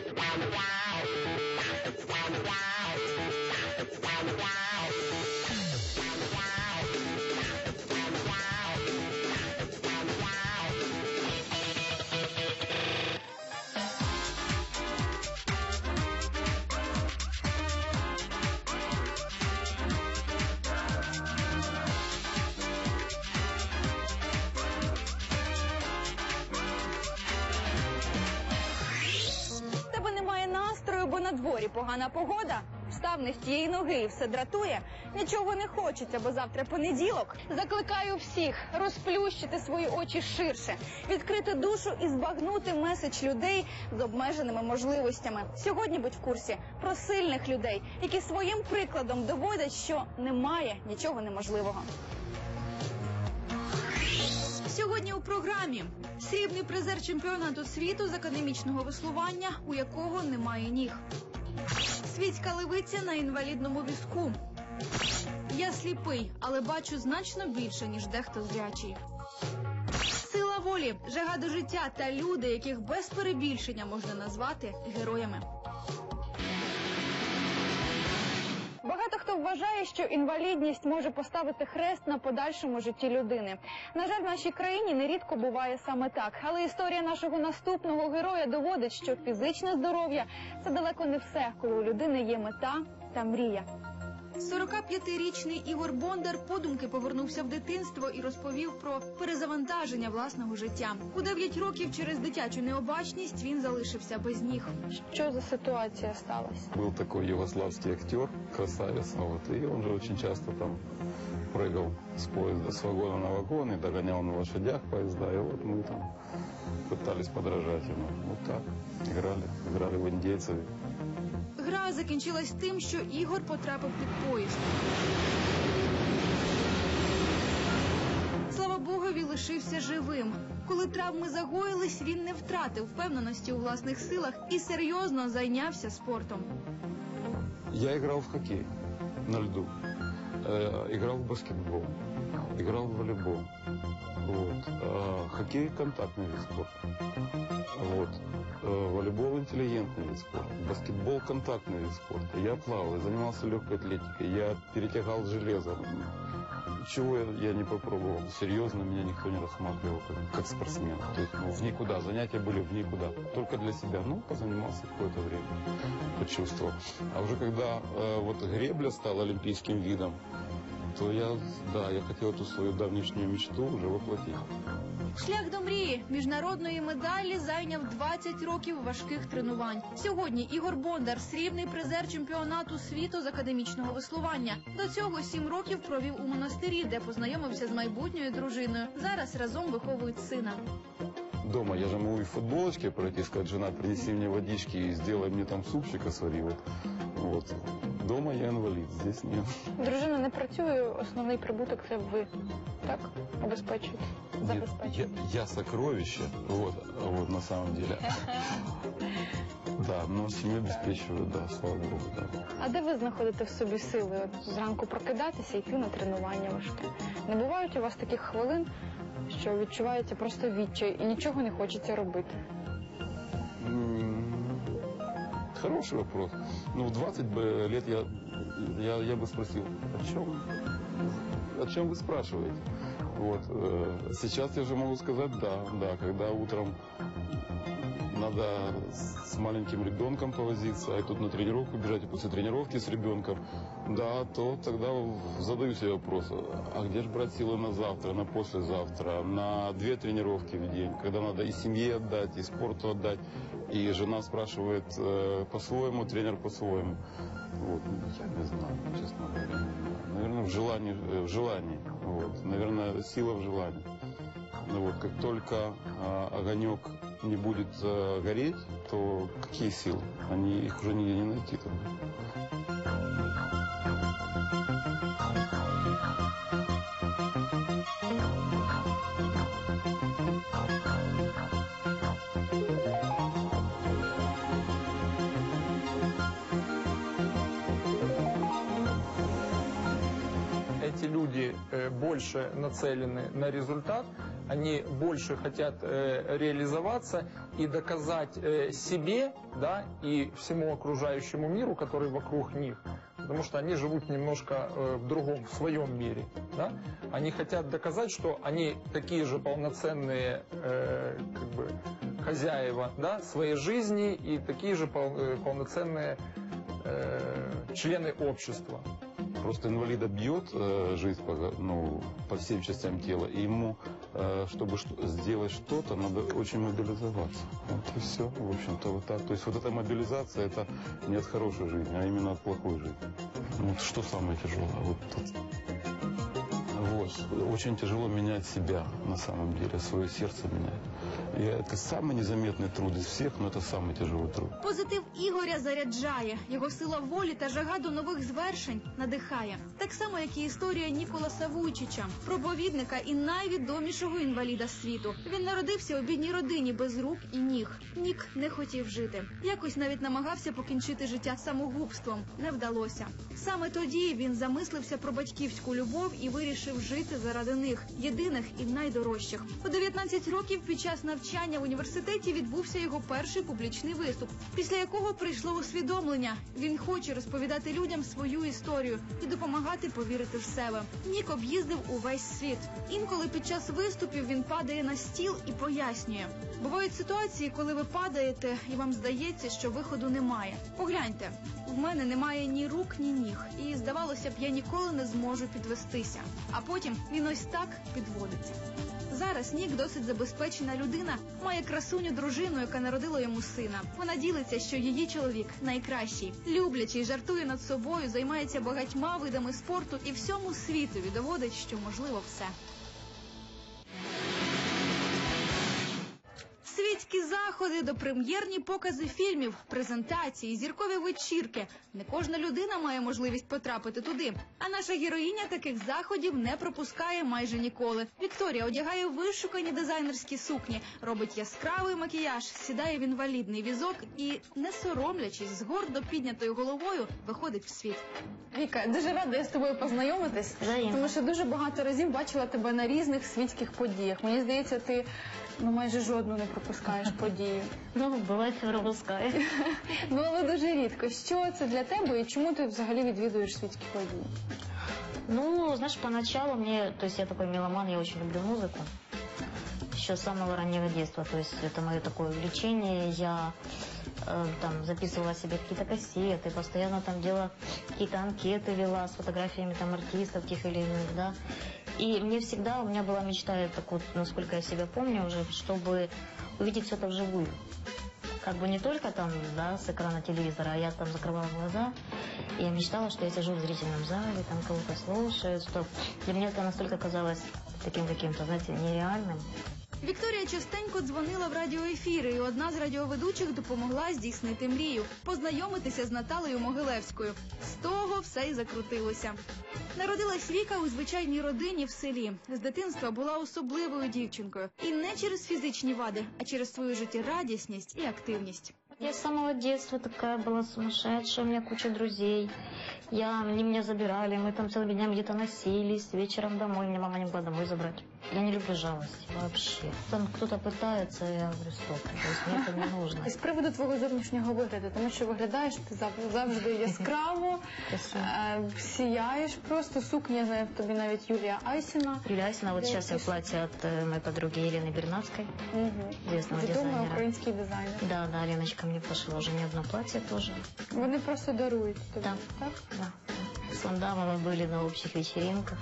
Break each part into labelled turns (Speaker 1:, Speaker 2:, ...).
Speaker 1: В погана погода. Встав не з тієї ноги і все дратує. Нічого не хочеться, бо завтра понеділок. Закликаю всіх розплющити свої очі ширше, відкрити душу і збагнути меседж людей з обмеженими можливостями. Сьогодні будь в курсі про сильних людей, які своїм прикладом доводять, що немає нічого неможливого. Сьогодні у програмі срібний призер чемпіонату світу з академічного веслування, у якого немає ніг. Світська левиця на інвалідному візку. Я сліпий, але бачу значно більше, ніж дехто зрячий. Сила волі, жага до життя та люди, яких без перебільшення можна назвати героями. Багато хто вважає, що інвалідність може поставити хрест на подальшому житті людини. На жаль, в нашій країні нерідко буває саме так. Але історія нашого наступного героя доводить, що фізичне здоров'я це далеко не все, коли у людини є мета та мрія. 45-річний Ігор Бондар подумки повернувся в дитинство і розповів про перезавантаження власного життя. У 9 років через дитячу необачність він залишився без ніг. Що за ситуація сталася?
Speaker 2: Был такой югославский актер, красавец, вот, и он же очень часто там прыгал с поезда с вагона на вагон и догонял на лошадях поезда, и вот мы там пытались подражать ему. Вот так, играли, играли в индейцев.
Speaker 1: Гра закінчилась тим, що Ігор потрапив під поїзд. Слава Богові, лишився живим. Коли травми загоїлись, він не втратив впевненості у власних силах і серйозно зайнявся спортом.
Speaker 2: Я играл в хоккей на льду, э, играл в баскетбол, играл в волейбол. Вот. А хоккей контактный вид спорта. Вот. Э, волейбол интеллигентный вид спорта. Баскетбол контактный вид спорта. Я плавал, я занимался легкой атлетикой, я перетягал железо. Чего я, я не попробовал. Серьезно меня никто не рассматривал как, как спортсмена. То есть ну, в никуда. Занятия были в никуда. Только для себя. Ну, позанимался какое-то время. Почувствовал. А уже когда э, вот гребля стала олимпийским видом, то я, да, я хотел эту свою давнишнюю мечту уже воплотить.
Speaker 1: Шлях до мрії міжнародної медалі зайняв 20 років важких тренувань. Сьогодні Ігор Бондар срібний призер чемпіонату світу з академічного веслування. До цього сім років провів у монастирі, де познайомився з майбутньою дружиною. Зараз разом виховують сина.
Speaker 2: Дома я же могу и в футболочке пройти, сказать, жена, принеси мне водички и сделай мне там супчика свари. Вот. вот. Дома я инвалид, здесь нет.
Speaker 1: Дружина не працює. Основний прибуток це ви так обезпечуєте.
Speaker 2: Нет, я, я сокровище, вот, вот на самом деле. Да, но семью обеспечиваю, да, слава богу, да.
Speaker 1: А де ви знаходите в собі сили? От зранку прокидатися і йти на тренування важке? Не бувають у вас таких хвилин, що відчуваєте просто відчай і нічого не хочеться робити?
Speaker 2: Хороший вопрос. Ну, в 20 бы лет я, я, я бы спросил, о чем, о чем вы спрашиваете? Вот. э, Сейчас я уже могу сказать, да, да, когда утром надо с маленьким ребенком повозиться, и тут на тренировку бежать, и после тренировки с ребенком, да, то тогда задаю себе вопрос, а где же брать силы на завтра, на послезавтра, на две тренировки в день, когда надо и семье отдать, и спорту отдать, и жена спрашивает э, по-своему, тренер по-своему. Вот. Я не знаю, честно говоря. Наверное, в желании, э, в желании. Вот. Наверное, сила в желании. Ну вот, как только а, огонек не будет гореть, то какие силы? Они их уже нигде не найти. тогда.
Speaker 3: эти люди э, больше нацелены на результат, они больше хотят э, реализоваться и доказать э, себе, да, и всему окружающему миру, который вокруг них, потому что они живут немножко э, в другом, в своем мире, да. Они хотят доказать, что они такие же полноценные, э, как бы, хозяева, да, своей жизни и такие же пол- э, полноценные э, члены общества.
Speaker 2: Просто инвалида бьет э, жизнь по, ну, по всем частям тела, и ему, э, чтобы что- сделать что-то, надо очень мобилизоваться. Вот и все, в общем-то, вот так. То есть вот эта мобилизация, это не от хорошей жизни, а именно от плохой жизни. Ну, Вот что самое тяжелое? Вот, тут. вот. Очень тяжело менять себя, на самом деле, свое сердце менять. И это самый незаметный труд из всех, но это самый тяжелый труд.
Speaker 1: Позитив Ігоря заряджає. Його сила волі та жага до нових звершень надихає. Так само, як і історія Ніколаса Вуйчича, проповідника і найвідомішого інваліда світу. Він народився у бідній родині без рук і ніг. Нік не хотів жити. Якось навіть намагався покінчити життя самогубством. Не вдалося. Саме тоді він замислився про батьківську любов і вирішив жити заради них, єдиних і найдорожчих. У 19 років під час навчання в університеті відбувся його перший публічний виступ, після якого прийшло усвідомлення. Він хоче розповідати людям свою історію і допомагати повірити в себе. Нік об'їздив увесь світ. Інколи під час виступів він падає на стіл і пояснює. Бувають ситуації, коли ви падаєте, і вам здається, що виходу немає. Погляньте, в мене немає ні рук, ні ніг, і здавалося б, я ніколи не зможу підвестися. А потім він ось так підводиться. Зараз Нік досить забезпечена людина, має красуню дружину, яка народила йому сина. Вона ділиться, що її чоловік найкращий, люблячий, жартує над собою, займається багатьма видами спорту і всьому світові доводить, що можливо все. Світські заходи, допрем'єрні покази фільмів, презентації, зіркові вечірки. Не кожна людина має можливість потрапити туди. А наша героїня таких заходів не пропускає майже ніколи. Вікторія одягає вишукані дизайнерські сукні, робить яскравий макіяж, сідає в інвалідний візок і, не соромлячись, з гордо піднятою головою виходить в світ. Віка, дуже рада я з тобою познайомитись,
Speaker 4: Взаємно.
Speaker 1: тому що дуже багато разів бачила тебе на різних світських подіях. Мені здається, ти ну майже жодну не пропускаєш подію.
Speaker 4: Ну, бывает, пропускаю.
Speaker 1: Ну але дуже рідко. Що це для тебе і чому ти взагалі відвідуєш світські події?
Speaker 4: Ну, знаешь, поначалу мне, то есть я такой меломан, я очень люблю музыку. Еще с самого раннего детства, то есть это мое такое увлечение. Я э, там записывала себе какие-то кассеты, постоянно там делала какие-то анкеты вела с фотографиями там артистов тех или иных, да. И мне всегда, у меня была мечта, так вот, насколько я себя помню уже, чтобы увидеть все это вживую. Как бы не только там, да, с экрана телевизора, а я там закрывала глаза, и я мечтала, что я сижу в зрительном зале, там кого-то слушаю, что для меня это настолько казалось таким каким-то, знаете, нереальным.
Speaker 1: Вікторія частенько дзвонила в радіоефіри, і одна з радіоведучих допомогла здійснити мрію познайомитися з Наталею Могилевською. З того все й закрутилося. Народилась Віка у звичайній родині в селі. З дитинства була особливою дівчинкою, і не через фізичні вади, а через свою життєрадісність і активність.
Speaker 4: Я с самого детства такая была сумасшедшая, у меня куча друзей. Я, они меня забирали, мы там целыми днями где-то носились, вечером домой, меня мама не могла домой забрать. Я не люблю жалости вообще. Там кто-то пытается, я говорю, стоп, то есть мне это не нужно.
Speaker 1: З приводу твого зовнішнього вигляду, тому що виглядаєш ти зав- завжди яскраво,
Speaker 4: Спасибо.
Speaker 1: е, сіяєш просто сукня знає в тобі навіть Юлія Айсіна.
Speaker 4: Юлия Асина, вот сейчас я в платье от э, моей подруги Елены Бернацкой,
Speaker 1: Угу.
Speaker 4: известного
Speaker 1: Відомий
Speaker 4: дизайнера.
Speaker 1: український дизайнер.
Speaker 4: Да, да, Леночка мне пошила уже не одно платье тоже.
Speaker 1: Вони просто дарують тобі,
Speaker 4: Да.
Speaker 1: так?
Speaker 4: Да. С мы были на общих вечеринках.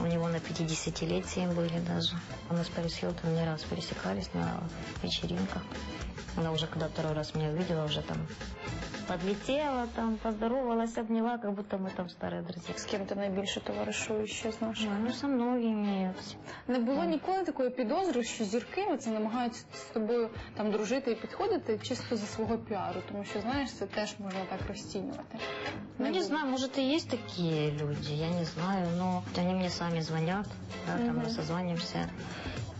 Speaker 4: У него на 50-летие были даже. Мы с Парис Хилтон не раз пересекались на вечеринках. Она уже когда второй раз меня увидела, уже там подлетела, там поздоровалась, обняла, как будто мы там старые друзья.
Speaker 1: З ким ти найбільше товаришуєш ще з наших?
Speaker 4: Ну, со многими.
Speaker 1: Не було ніколи такої підозри, що зірки оце намагаються з тобою там дружити і підходити чисто за свого піару, тому що знаєш, це теж можна так розцінювати.
Speaker 4: Ну, не
Speaker 1: було.
Speaker 4: знаю, может и есть такие люди, я не знаю, но они мне сами звонят, да, там
Speaker 1: Мгм.
Speaker 4: мы созваниваемся,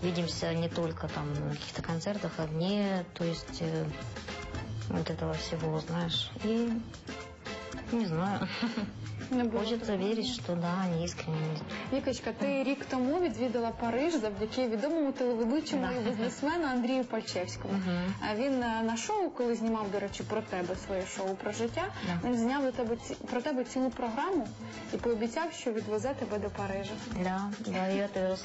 Speaker 4: видимся не только там на каких-то концертах, а вне, то есть э, вот этого всего, знаешь, и не знаю.
Speaker 5: Не було
Speaker 4: Хочется
Speaker 5: такого.
Speaker 4: да, они искренне.
Speaker 5: Вікочка, ти рік тому відвідала Париж завдяки відомому телеведучому
Speaker 4: Да.
Speaker 5: і бізнесмену Андрію Пальчевському. А Він е, на шоу, коли знімав, до речі, про тебе своє шоу про життя,
Speaker 4: Да.
Speaker 5: він зняв до тебе про тебе цілу програму і пообіцяв, що відвезе тебе до Парижа.
Speaker 4: Да, да, и отвез.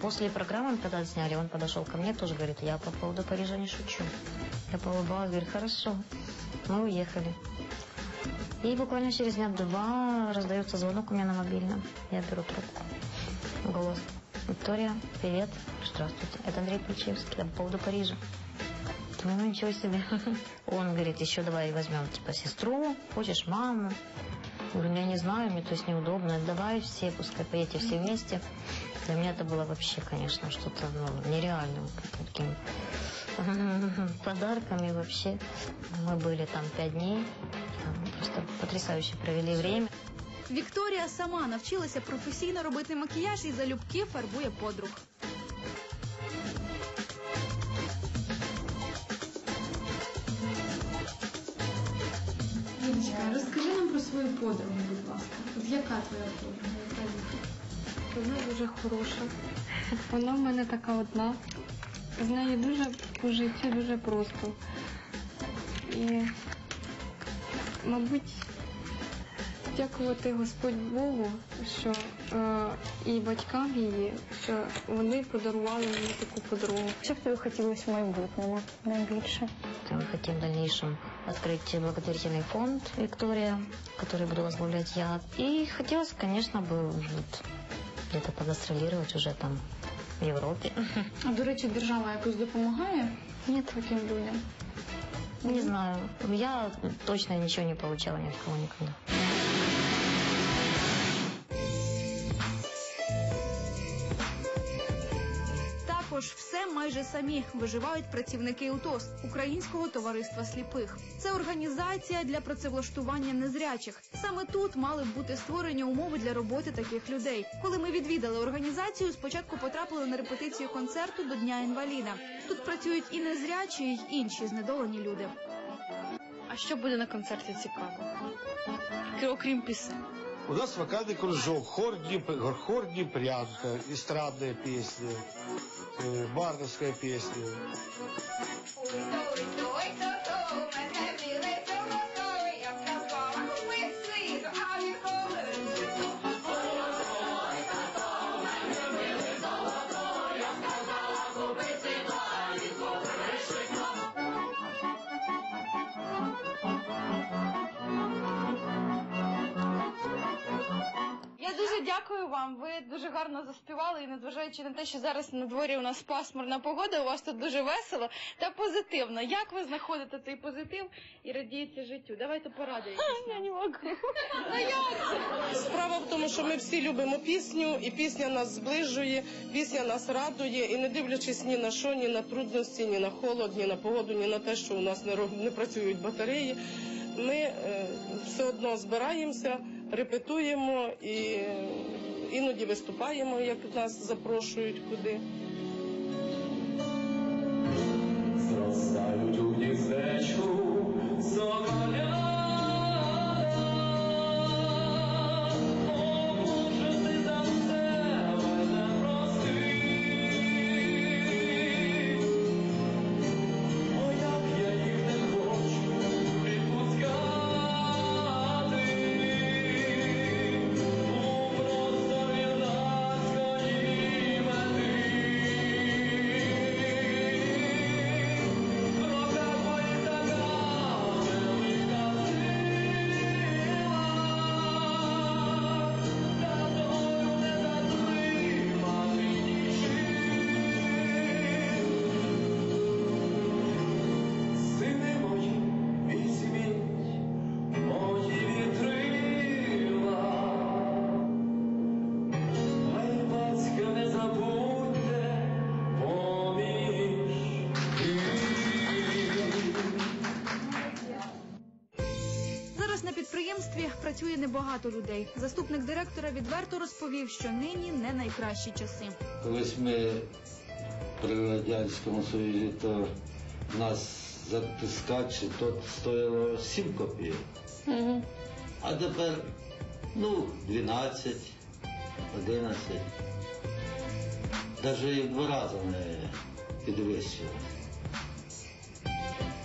Speaker 4: После программы, когда сняли, он подошел ко мне, тоже говорит, я по поводу Парижа не шучу. Я поулыбалась, говорю, хорошо. Мы уехали. И буквально через дня два раздается звонок у меня на мобильном. Я беру трубку. Голос. Виктория, привет. Здравствуйте. Это Андрей Ключевский. Я по поводу Парижа. Ну ничего себе. Он говорит, еще давай возьмем типа сестру, хочешь маму. Говорю, «Ну, я не знаю, мне то есть неудобно. Давай все, пускай поедете все вместе. Для меня это было вообще, конечно, что-то ну, нереальным таким подарком. И вообще мы были там пять дней. Там Просто потрясающе провели время.
Speaker 1: Вікторія сама навчилася професійно робити макіяж і залюбки фарбує подруг.
Speaker 6: Ліночка, розкажи нам про свою подругу, будь ласка. От яка твоя подруга? Яка
Speaker 7: Вона дуже хороша. Вона в мене така одна З нею дуже по житті дуже просто. І, мабуть, дякувати Господь Богу, що е, і батькам її, що вони подарували мені таку подругу.
Speaker 5: Що б тобі хотілося в майбутньому найбільше?
Speaker 4: Мы хотим в дальнейшем открыть благотворительный фонд «Виктория», который буду возглавлять я. И хотелось, конечно, бы вот где-то погастролировать уже там в Европе.
Speaker 5: А до речі, держава якось допомагає
Speaker 4: Ні.
Speaker 5: таким людям?
Speaker 4: не знаю. Я точно ничего не получала ни от кого никогда.
Speaker 1: Також все майже самі виживають працівники УТОС Українського товариства сліпих. Це організація для працевлаштування незрячих. Саме тут мали б бути створені умови для роботи таких людей. Коли ми відвідали організацію, спочатку потрапили на репетицію концерту до Дня інваліда. Тут працюють і незрячі, й інші знедолені люди.
Speaker 5: А що буде на концерті цікавого? Окрім пісень.
Speaker 8: У нас вокальный кружок, хор, Днеп- хор Днепрянка, эстрадная песня, э, бардовская песня.
Speaker 5: Вам. Ви дуже гарно заспівали і незважаючи на те, що зараз на дворі у нас пасмурна погода, у вас тут дуже весело та позитивно. Як ви знаходите цей позитив і радієте життю? Давайте поради. Я не можу.
Speaker 9: Справа в тому, що ми всі любимо пісню, і пісня нас зближує, пісня нас радує, і не дивлячись ні на що, ні на трудності, ні на холод, ні на погоду, ні на те, що у нас не, не працюють батареї, ми е, все одно збираємося, репетуємо і іноді виступаємо, як нас запрошують куди.
Speaker 10: Зростають у гніздечку соколя.
Speaker 1: Підприємстві працює небагато людей. Заступник директора відверто розповів, що нині не найкращі часи.
Speaker 11: Колись ми при Радянському Союзі, то нас затискач, то стояло 7 копійок. А тепер Ну, 12, 11. Даже і в два рази не підвищилось.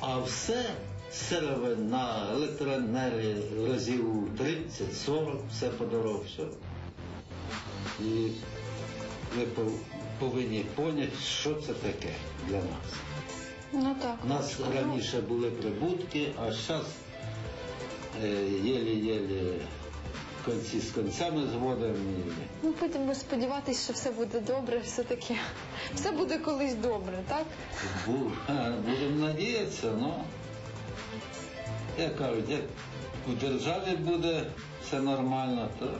Speaker 11: А все сировина, електроенергія разів 30-40, все подорожчало. І ви повинні поняти, що це таке для нас.
Speaker 7: Ну так.
Speaker 11: У нас раніше були прибутки, а зараз єлі-єлі конці з концями зводимо.
Speaker 7: Ну, будемо сподіватися, що все буде добре, все таки. Все буде колись добре, так?
Speaker 11: Будемо надіятися, ну. Як кажуть, як у державі буде все нормально, то,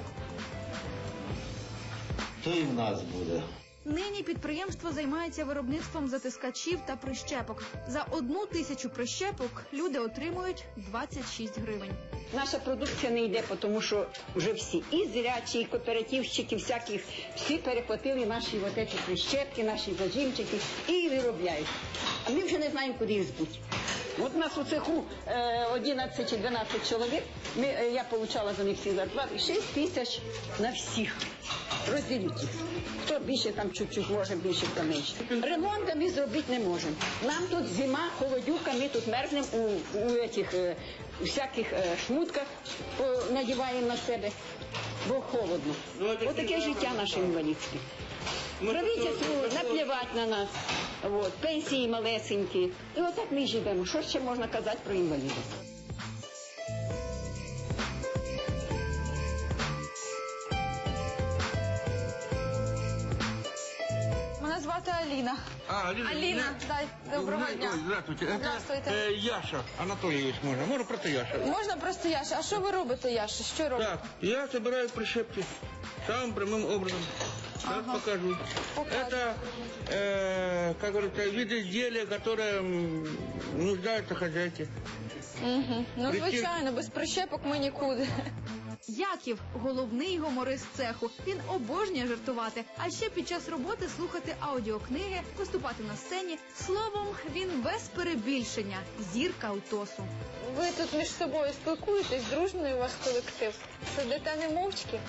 Speaker 11: то і в нас буде.
Speaker 1: Нині підприємство займається виробництвом затискачів та прищепок. За одну тисячу прищепок люди отримують 26 гривень.
Speaker 12: Наша продукція не йде, тому що вже всі і зрячі, і кооперативщики, всяких, всі перехватили наші вот эти прищепки, наші зажимчики і виробляють. А ми вже не знаємо, куди їх збути. От у нас у цеху е, 11 чи 12 чоловік, ми, е, я отримала за них всі зарплати 6 тисяч на всіх. Розділіть їх. Хто більше там чуть-чуть може, більше хто менше. Ремонту ми зробити не можемо. Нам тут зима, холодюка, ми тут мерзнемо у, у этих, е, у всяких е, шмутках надіваємо на себе, бо холодно. Ось таке життя наше інвалідське. Правительству наплівати на нас. От, пенсії малесенькі. І отак ми живемо. Що ще можна казати про інвалідів?
Speaker 5: Мене звати Аліна.
Speaker 13: А, Алина,
Speaker 5: Аліна, дай, доброго
Speaker 13: Ой,
Speaker 5: дня.
Speaker 13: ой, здравствуйте. Это
Speaker 5: Здравствуйте.
Speaker 13: э, Яша Анатольевич можно. Можно просто Яша.
Speaker 5: Можна просто Яша? А що ви робите, Яша? Що робите?
Speaker 13: Так, я собираю прищепки самым прямым образом. Сейчас покажу. Это, э, как говорится, вид изделия, которое м, нуждаются хозяйки.
Speaker 5: Угу. Ну,
Speaker 13: Причем-
Speaker 5: звичайно, без прищепок ми нікуди.
Speaker 1: Яків головний гуморист цеху. Він обожнює жартувати, а ще під час роботи слухати аудіокниги, виступати на сцені. Словом, він без перебільшення зірка утосу.
Speaker 5: Ви тут між собою спілкуєтесь, дружний у вас колектив. Сидите не мовчки,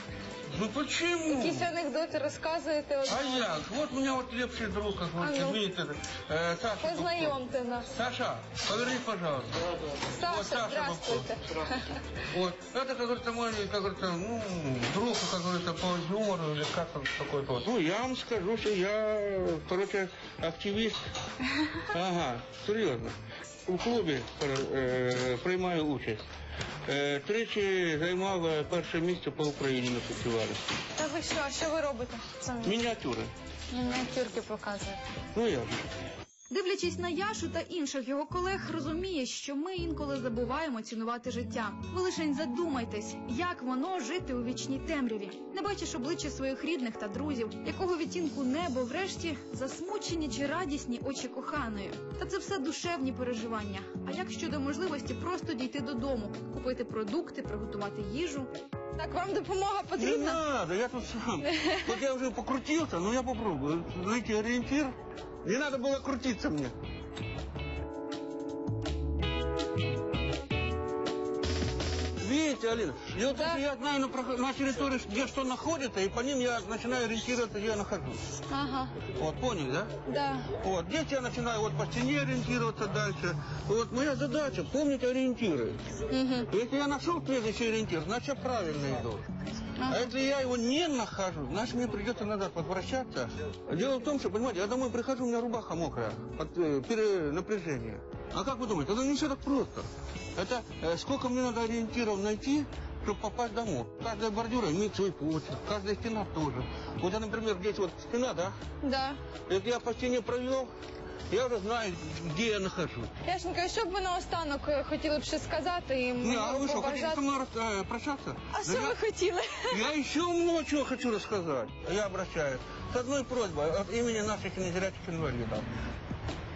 Speaker 13: Ну почему?
Speaker 5: якісь анекдоти розказуєте
Speaker 13: А
Speaker 5: одному.
Speaker 13: як? Вот у меня вот лепший друг, как
Speaker 5: А
Speaker 13: говорится,
Speaker 5: ну.
Speaker 13: видите, э, Саша.
Speaker 5: Познайомте нас.
Speaker 13: Саша, поверни, пожалуйста.
Speaker 5: Саша, здравствуйте.
Speaker 13: Вот. Это, как говорится, мой, как говорится, ну, друг, как говорится, по юмору или как он такой-то вот. Ну, я вам скажу, что я, короче, активист. Ага, серьезно. У клубі е, приймаю участь. Е, тричі займав перше місце по Україні на фестивалі.
Speaker 5: Та ви що, що ви робите? Самі
Speaker 13: Мініатюри.
Speaker 5: мініатюрки показуєте.
Speaker 13: Ну як?
Speaker 1: Дивлячись на Яшу та інших його колег, розуміє, що ми інколи забуваємо цінувати життя. Ви лишень задумайтесь, як воно жити у вічній темряві. Не бачиш обличчя своїх рідних та друзів, якого відтінку небо, врешті, засмучені чи радісні очі коханої. Та це все душевні переживання. А як щодо можливості просто дійти додому, купити продукти, приготувати їжу?
Speaker 5: Так, вам допомога
Speaker 13: Не
Speaker 5: потрібна?
Speaker 13: надо, я тут сам. Вот я уже покрутился, но я попробую. Найти ориентир. Не надо было крутиться мне. Видите, Алина, и вот если я знаю на, на территории, где что находится, и по ним я начинаю ориентироваться, где я нахожусь.
Speaker 5: Ага,
Speaker 13: Вот, поняли, да?
Speaker 5: да.
Speaker 13: Вот, здесь я начинаю вот по стене ориентироваться дальше. Вот моя задача помнить ориентиры.
Speaker 5: Угу.
Speaker 13: Если я нашел следующий ориентир, значит я правильно иду. А если я его не нахожу, значит мне придется назад возвращаться. Дело в том, что, понимаете, я домой прихожу, у меня рубаха мокрая от э, перенапряжения. А как вы думаете, это не все так просто. Это э, сколько мне надо ориентиров найти, чтобы попасть домой. Каждая бордюра имеет свой почерк, каждая стена тоже. Вот я, например, здесь вот стена, да?
Speaker 5: Да.
Speaker 13: Если я по стене провел, я уже знаю, где я нахожусь.
Speaker 5: Яшенька, що б ви наостанок е, хотіли б ще сказати і
Speaker 13: Не, а что, хотите
Speaker 5: побажати?
Speaker 13: со мной рас- э, прощаться?
Speaker 5: А
Speaker 13: Да
Speaker 5: що
Speaker 13: я-
Speaker 5: ви хотіли?
Speaker 13: Я еще много чего хочу рассказать. Я обращаюсь с одной просьбой от имени наших незрячих инвалидов.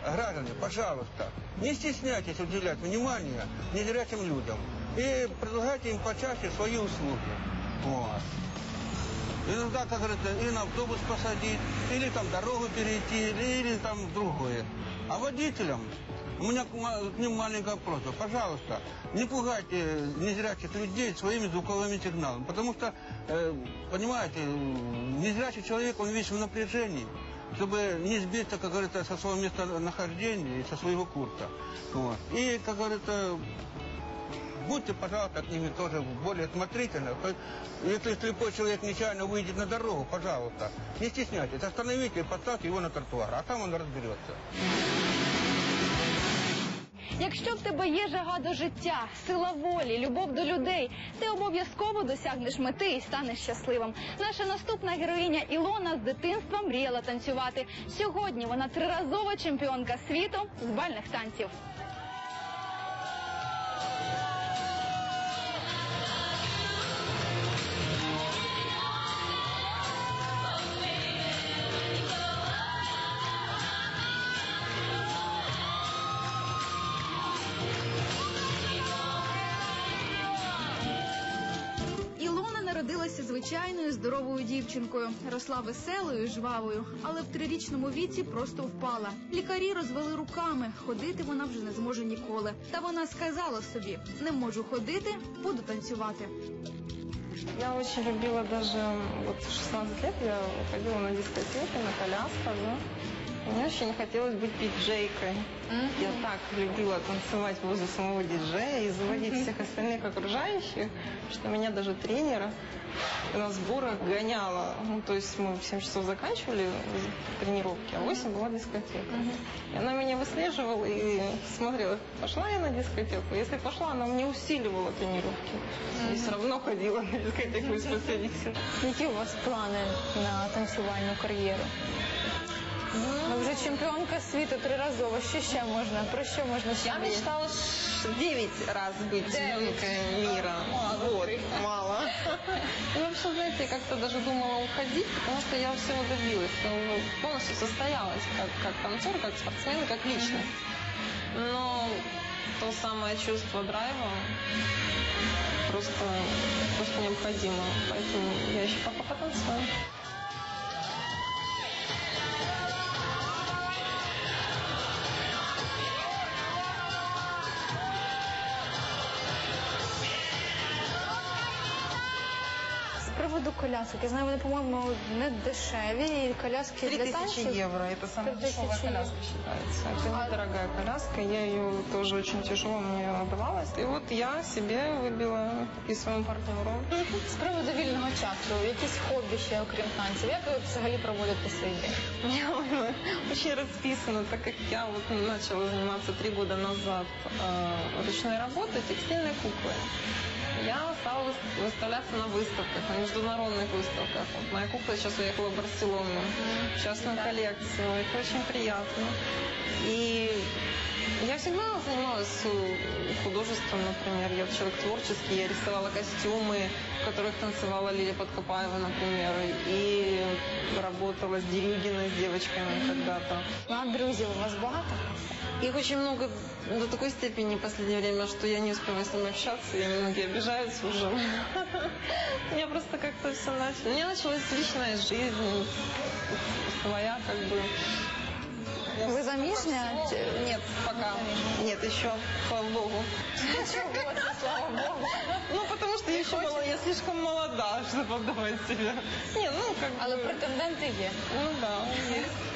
Speaker 13: Граждане, пожалуйста, не стесняйтесь уделять внимание незрячим людям и предлагайте им почаще свои услуги. Вот. Иногда, как говорится, или на автобус посадить, или там дорогу перейти, или, или там другое. А водителям У меня к ма- к ним маленькая просьба. Пожалуйста, не пугайте незрячих людей своими звуковыми сигналами. Потому что, э, понимаете, э, незрячий человек, он весь в напряжении чтобы не сбиться, как говорится, со своего местонахождения и со своего курса. Вот. И, как говорится, будьте, пожалуйста, к ними тоже более осмотрительны. То есть, Если слепой человек нечаянно выйдет на дорогу, пожалуйста, не стесняйтесь, остановите и поставьте его на тротуар, а там он разберется.
Speaker 5: Якщо в тебе є жага до життя, сила волі, любов до людей, ти обов'язково досягнеш мети і станеш щасливим. Наша наступна героїня Ілона з дитинства мріяла танцювати. Сьогодні вона триразова чемпіонка світу з бальних танців.
Speaker 1: Здоровою дівчинкою, росла веселою, і жвавою, але в трирічному віці просто впала. Лікарі розвели руками. Ходити вона вже не зможе ніколи. Та вона сказала собі: не можу ходити, буду танцювати.
Speaker 14: Я очень любила даже, вот 16 лет я ходила на дискотеки, на колясках, да. Мне очень хотелось быть диджейкой. Я так любила танцевать возле самого диджея и заводить всех остальных окружающих, что меня даже тренера на сборах гоняла. Ну, то есть мы в 7 часов заканчивали тренировки, а в 8 была дискотека. И она меня выслеживала и смотрела, пошла я на дискотеку. Если пошла, она мне усиливала тренировки. И все равно ходила на дискотеку из последних сил.
Speaker 5: Які у вас плани на танцювальну кар'єру? Ви вже чемпіонка світу триразово. Що ще можна? Про що можна ще
Speaker 14: Я
Speaker 5: мріяти?
Speaker 14: мечтала 9 раз быть чемпионкой мира. Вот, мало. Ну, вообще, знаете, я как-то даже думала уходить, потому что я всего добилась. Ну, полностью состоялась как, как танцор, как спортсмен, как личность. Но то самое чувство драйва просто, просто необходимо. Поэтому я еще пока потанцую.
Speaker 5: колясок. Я знаю, вони, по-моєму, не дешеві. І коляски для
Speaker 14: 3000
Speaker 5: танців.
Speaker 14: евро, это самая
Speaker 5: 3000
Speaker 14: дешевая коляска считается. Это недорогая коляска, я ее тоже очень тяжело мне отдавалась. И вот я себе выбила и своему партнеру.
Speaker 5: З приводу вільного часу, якісь хобі ще, окрім танців. Як ви взагалі проводите свій день?
Speaker 14: У меня очень расписано, так как я вот начала заниматься три года назад э, ручной работой, текстильной куклой. Я стала выс- выставляться на выставках, на международных выставках. Вот моя кукла сейчас уехала в Барселону, в частную коллекцию. Это очень приятно. И я всегда занималась э, художеством, например. Я человек творческий, я рисовала костюмы, в которых танцевала Лилия Подкопаева, например. И работала с Дерюгиной, с девочками когда-то.
Speaker 5: А друзів у вас багато?
Speaker 14: Их очень много до такой степени в последнее время, что я не успеваю с ними общаться, и многие обижаются уже. Меня просто как-то все началось. У меня началась личная жизнь, своя как бы.
Speaker 5: Ви заміжня?
Speaker 14: Еще, слава богу.
Speaker 5: Чого
Speaker 14: молода, чтобы отдавать себя. Не, ну, как
Speaker 5: Але
Speaker 14: бы...
Speaker 5: претенденти є.
Speaker 14: Ну, да, есть.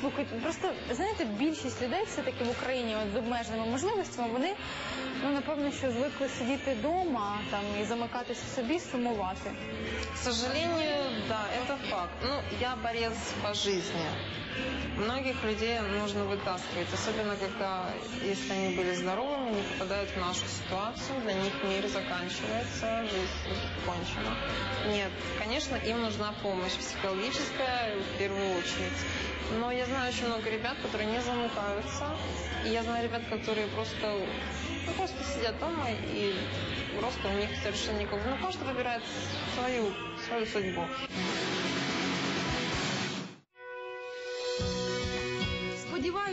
Speaker 5: Слухайте, просто знаєте, більшість людей все-таки в Україні от, з обмеженими можливостями, вони ну напевно, що звикли сидіти вдома там і замикатися в собі, сумувати.
Speaker 14: К сожалению, да, это факт. Ну, я борец по жизни. Многих людей нужно вытаскивать, особенно когда, если они были здоровыми, они попадают в нашу ситуацию, для них мир заканчивается, жизнь кончена. Нет, конечно, им нужна помощь психологическая в первую очередь. Но я знаю очень много ребят, которые не замыкаются. И я знаю ребят, которые просто, ну, просто сидят дома и просто у них совершенно никакого... Ну, каждый выбирает свою, свою судьбу.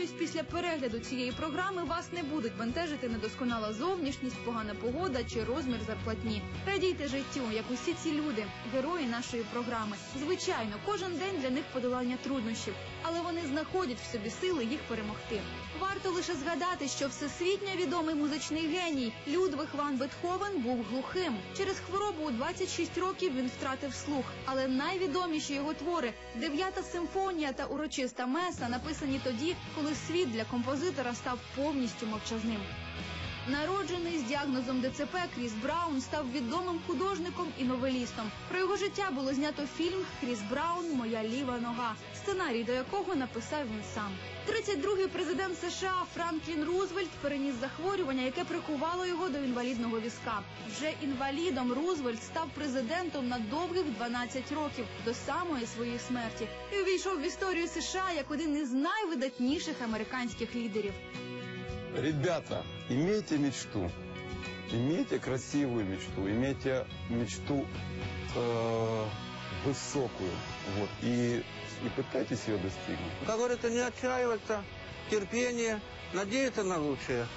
Speaker 1: Сподіваюсь, після перегляду цієї програми вас не будуть бентежити недосконала зовнішність, погана погода чи розмір зарплатні. Радійте життю, як усі ці люди, герої нашої програми. Звичайно, кожен день для них подолання труднощів. Але вони знаходять в собі сили їх перемогти. Варто лише згадати, що всесвітньо відомий музичний геній Людвиг ван Бетховен був глухим. Через хворобу у 26 років він втратив слух, але найвідоміші його твори Дев'ята симфонія та урочиста меса написані тоді, коли світ для композитора став повністю мовчазним. Народжений з діагнозом ДЦП Кріс Браун став відомим художником і новелістом. Про його життя було знято фільм Кріс Браун Моя ліва нога, сценарій до якого написав він сам. 32-й президент США Франклін Рузвельт переніс захворювання, яке прикувало його до інвалідного візка. Вже інвалідом Рузвельт став президентом на довгих 12 років до самої своєї смерті і увійшов в історію США як один із найвидатніших американських лідерів.
Speaker 2: Ребята, имейте мечту. Имейте красивую мечту, имейте мечту э, высокую. Вот, и, и пытайтесь ее достигнуть.
Speaker 13: Как говорится, не отчаиваться, терпение, надеяться на лучшее.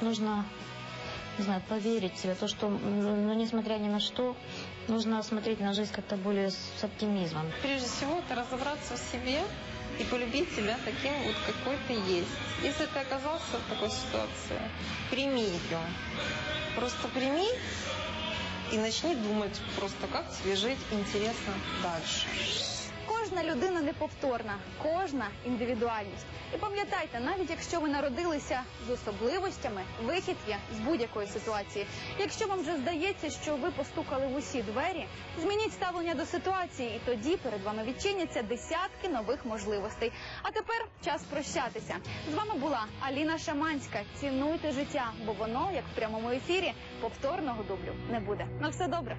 Speaker 4: Нужно, не знаю, поверить в себя. То, что, ну, несмотря ни на что, нужно смотреть на жизнь как-то более с оптимизмом.
Speaker 14: Прежде всего, это разобраться в себе и полюбить себя таким, вот какой ты есть. Если ты оказался в такой ситуации, прими ее. Просто прими и начни думать просто, как тебе жить интересно дальше.
Speaker 5: Кожна людина неповторна, кожна індивідуальність. І пам'ятайте, навіть якщо ви народилися з особливостями, вихід є з будь-якої ситуації. Якщо вам вже здається, що ви постукали в усі двері, змініть ставлення до ситуації, і тоді перед вами відчиняться десятки нових можливостей. А тепер час прощатися. З вами була Аліна Шаманська. Цінуйте життя, бо воно, як в прямому ефірі, повторного дублю не буде. На все добре.